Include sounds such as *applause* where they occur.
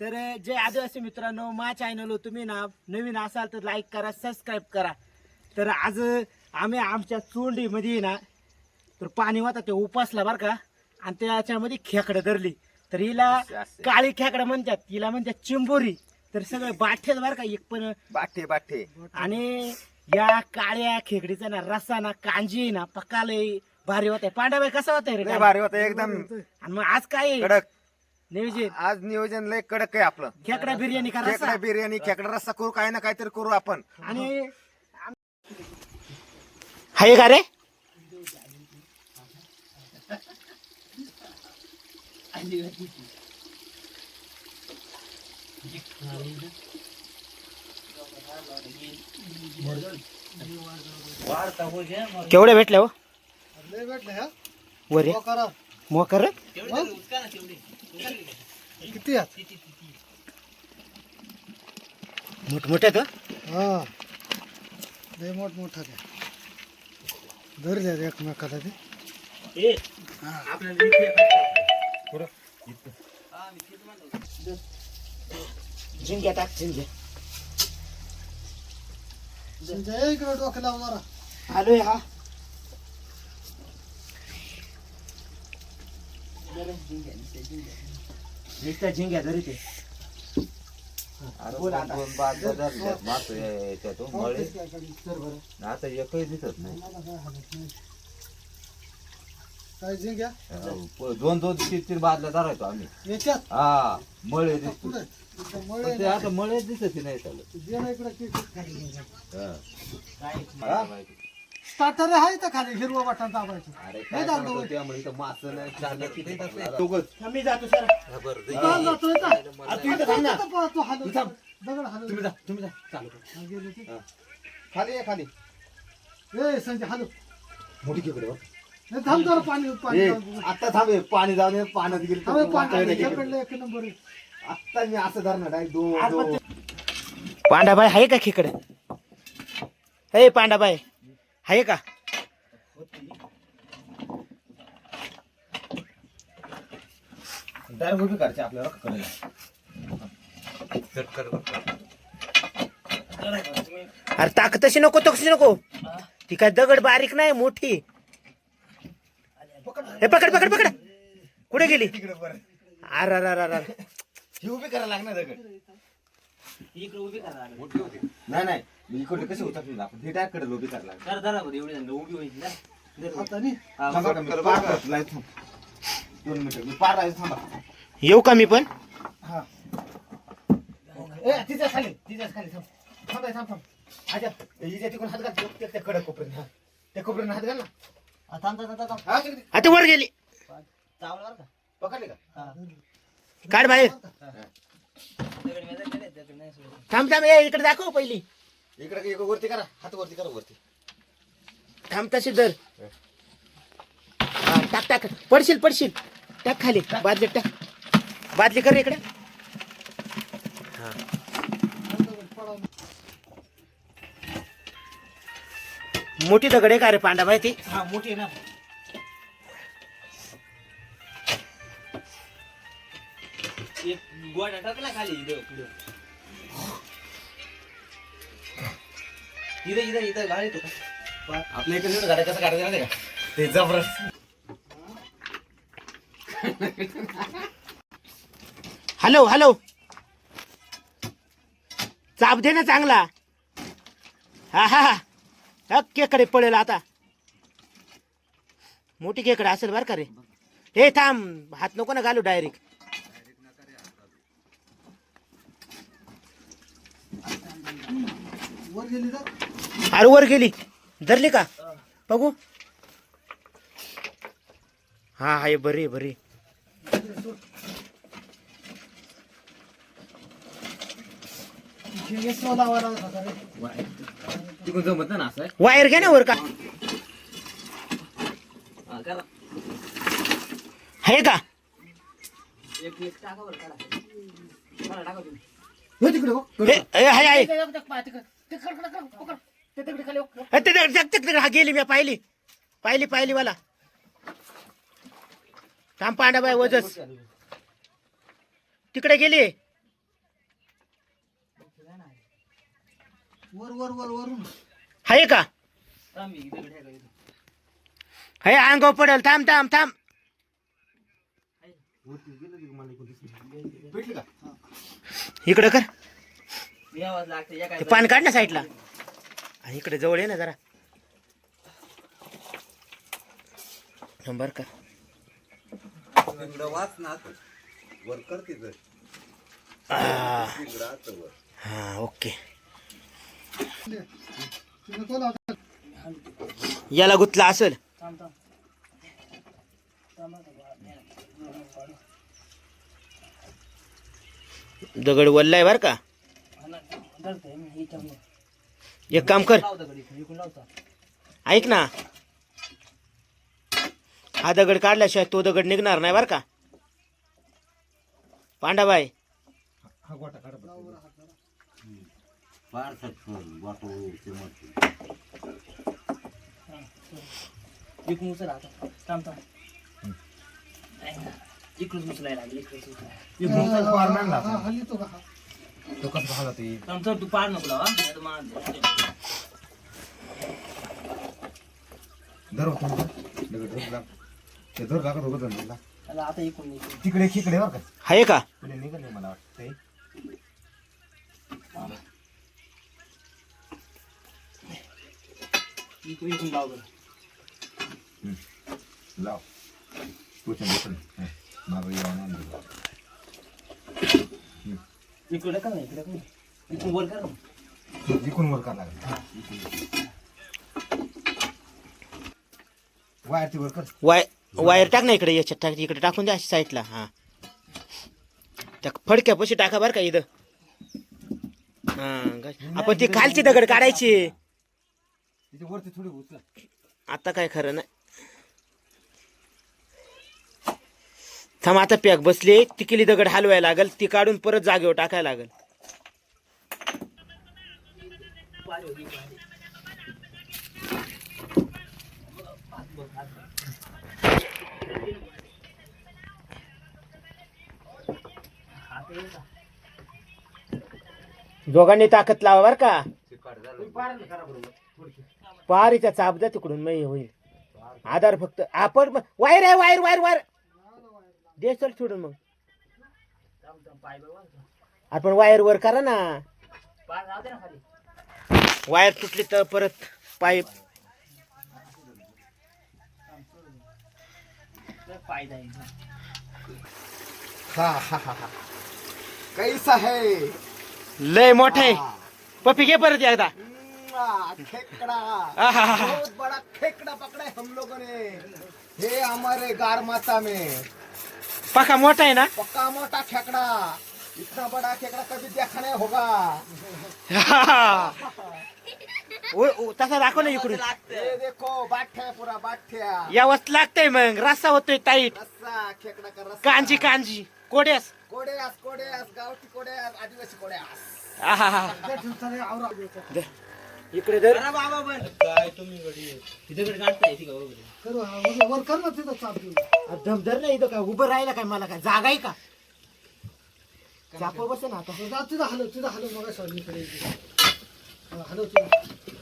तर जे आदिवासी मित्रांनो मा चॅनल तुम्ही ना नवीन असाल तर लाईक करा सबस्क्राईब करा. तर आज आम्ही आमच्या चोंडीमध्ये ना तर पाणी होता ते उपासला बरं का आणि त्याच्यामध्ये खेकडं धरली. तर हिला काळी खेकडं म्हणतात हिला म्हणतात चिंबोरी. तर सगळे बाठेच बरं का एक पण बाठे बाठे आणि या काळ्या खेकडीचा ना रस्सा ना कांजी ना पकालय भारी होते. पांडाबाई कसा होता रे भारी होतं एकदम. आणि मग आज काय आहे? कडक. नियोजन. आज नियोजन लय कडक आहे आपलं. खेकडा बिर्याणी करा खेकडा बिर्याणी खेकडा रस्सा करू काय ना काहीतरी करू आपण. आणि हाय का रे? केवढे भेटले हो? वरे मोकर? किती आहेत मोठमोठे तो हा. लय मोठ मोठा द्या धरल्या रे एकमेकाला ते. झिंग्या टाक. झिंग्या संजय इकडे डोकं लाव जरा. आलोय हा. नुसत्या झिंग्या धरी ते बोल आता. मळे. आता एकही दिसत नाही. काय प- दोन दोन तीन तीन बादल्या धरायचो आम्ही. याच्यात? हा मळे दिसतो. कुठे इथं पण मळे ते आता मळे दिसत नाही त्याला. दे ना इकडे किती खाली हा. स्टार्टर आहे तर खाली हिरवा बटन दाबायचं अरे हे काय दाबलं. त्यामुळे इथं मासं नाही चाललं की नाही टाकलं. दोघंच. मी जातो सर चाल जातोय का? आ, तू इथं थांब ना. इथं पहा, तो हलवतो. तू थांब. दगड हलवतो. तुम्ही जा तुम्ही जा चालू कर हा, गेले ते. खाली आहे खाली ए संजय हलव मोठी थांब जरा पाणी पाणी ए, जाऊन बघू. आता थांब हे, पाणी जाऊन हे, पाण्यात गेली थांब, हे पाणी वाटायला इकडलं खेकडे. एक नंबर आहे. आता मी असं धरणार दोन आज दोन पांडाबाई आहे का खेकड हे पांडाबाई आहे का? डायरेक्ट उभी करायची आपल्याला कळलं अरे ताक तशी नको तशी नको. ती काय दगड बारीक नाही मोठी. हे पकड पकड पकड. कुठे गेली? अरे अरे अरे अरे उभी करायला लागणार दगड. इकडे उभी करा मोठी होती. नाही नाही. मी इकडे कसे उतरले आपण हे डायरेक्टकडे उभी करायला लागणार. उभी होईल हाताने थांबा का, मी पार करतो, लाइट थांब. दोन मिनिटं मी पार राहायचं थांबा. येऊ का मी पण? हा. ए तिच्या खाली तिच्या खाली थांब. थांब थांब थांब. हिच्या तिकडून हात घाल. त्या- त्या कडक हा. त्या कोपऱ्यात हात घाल ना. हा, थांब थांब थांब थांब. हा तिकडे. आता वर गेली. पकडले का? काढ बाहेर. थांब थांब इकडे दाखव पहिली. इकडे इकडे वरती करा हात वरती करा वरती. थांब तशी दर हा, टाक टाक. पडशील पडशील. टाक खाली. बादली टाक. बादली कर इकडे. मोठी दगड आहे का रे पांडाबाई ती हा मोठी आहे ना. आपल्या इकडे गाड्या कसं काढायचं नाही का? ते जबरदस्त. Hello hello. चाप दे ना चांगला. हा हा. हा केकडे पडेल आता. मोठी केकडे असेल बरं का रे? हे थांब हात नको ना घालू डायरेक्ट वर गेली तर अरे वर गेली. धरली का? बघू. हा हाय बरी बरी जमत ना असं? वायर घे ना वर का? आहे का? हे तिकडे हो हे- हे, तिकडे हा. गेली मी पाहिली. पाहिली पाहिली मला. थांब पांडाबाई वजस. तिकडे गेली. वर हाय का? हे अंगाव पडेल. थांब थांब थांब. इकडे कर. कर ते पान काढ ना साईडला. आणि इकडे जवळ ये ना जरा. बर का. तिकडं वाच ना आता. वर कर तिथं आ, तिकडं आता वर. हा ओके? याला गुतला असेल. दगड वल्लाय बर का. एक काम कर. ऐक ना. हा दगड काढल्याशिवाय तो दगड निघणार नाही बर का. पांडाबाई. हा गोटा काढा बरं. फार सटकन वाटो ते उचल आता. थांब थांब. उचलायला लागली उचलायला हा, तो का? तो कसं भाला ते. थांब थांब तू पार नको लावा. नाही तर मार दे. धर होतो धर. लाग. ते धर धंद्याला. त्याला आता इकडून इकडून. तिकडे खिकडे बरं का? हाय का? तुला निघाले मला वाटतंय. इकडून इकडून लाव बरं. लाव. पुढच्या बसून मागं येऊन आणलं. इकडे का नाही इकडे का नाही इकडून वर कर ना. वर लागेल वायर वर कर. वाय वायर टाक ना इकडे याच्यात टाक इकडे टाकून द्या अशी साईडला हा. त्या फडक्यापाशी टाका बरं का इथं. हा आपण ती खालची दगड काढायची. तिथे वरती थोडी उचला. आता काय खरं नाही. थांब आता पॅक बसले. ती केली दगड हलवायला लागल. ती काढून परत जागेवर टाकायला लागल. दोघांनी ताकद लावा बर का. पारीचा चाबदा तिकडून मग होईल. आधार फक्त आपण वायर आहे वायर वायर वायर. दे चल सोडून मग. आपण वायर वर करा ना. पाय राहू दे ना खाली. वायर तुटली तर परत पाईप हा हा हा हा. कैसा है? लय मोठा आहे. पप्पी घे परत एकदा. आ, खेकड़ा. बहुत बड़ा खेकड़ा पकड़ा है हम लोगों ने ये हमारे गार माता में. पका मोठा आहे ना? पक्का मोटा खेकड़ा. इतना बड़ा खेकड़ा कभी देखा नहीं होगा. *laughs* ओ, ओ, तसा दाखव ना इकडून. देखो बाठ्या पूरा बाठ्या. या वस्त लागतंय मग. रस्सा होतोय टाईट रस्सा खेकडा का रस्सा. कांजी कांजी. कोड्यास. कोड्यास कोड्यास गावठी कोड्यास आदिवासी कोड्यास. आवरा. इकडे धर. अरे बाबा पण काय तुम्ही तिथे काढताय आहे बरोबर आहे. करू हा, वर- वर कर ना तिथं चाप देऊन. दम धर ना इथं काय उभं राहिलं काय मला काय जागा आहे का? चाप बस ना आता. जा तिथं हलव तिथं हलव मग इकडे इकडे. हा, हलव तिथं.